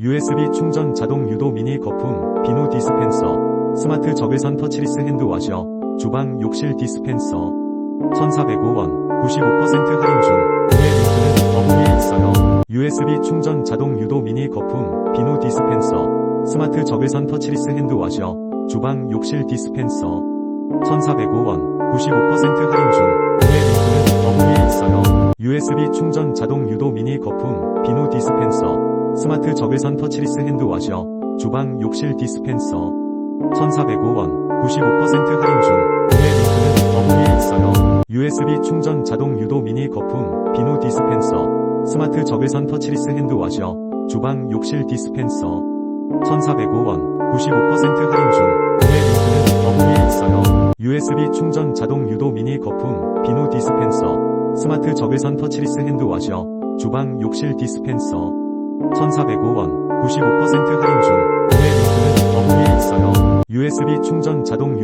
USB 충전 자동 유도 미니 거품, 비누 디스펜서, 스마트 적외선 터치리스 핸드워셔, 주방 욕실 디스펜서, 1,405원, 95% 할인 중, 구매 링크는 어플에 있어요. USB 충전 자동 유도 미니 거품, 비누 디스펜서, 스마트 적외선 터치리스 핸드워셔, 주방 욕실 디스펜서, 1,405원, 95% 할인 중, 구매 링크는 어플에 있어요. USB 충전 자동 유도 미니 거품, 비누 디스펜서, 스마트 적외선 터치리스 핸드워셔, 주방 욕실 디스펜서, 1,405원, 95% 할인 중, 구매 링크는 어플에 있어요. USB 충전 자동 유도 미니 거품, 비누 디스펜서, 스마트 적외선 터치리스 핸드워셔, 주방 욕실 디스펜서, 1,405원, 95% 할인 중, 구매 링크는 어플에 있어요. USB 충전 자동 유도 미니 거품, 비누 디스펜서, 스마트 적외선 터치리스 핸드워셔, 주방 욕실 디스펜서, 1,405원, 95% 할인 중, 구매 링크는 어플에 있어요. USB 충전 자동 유도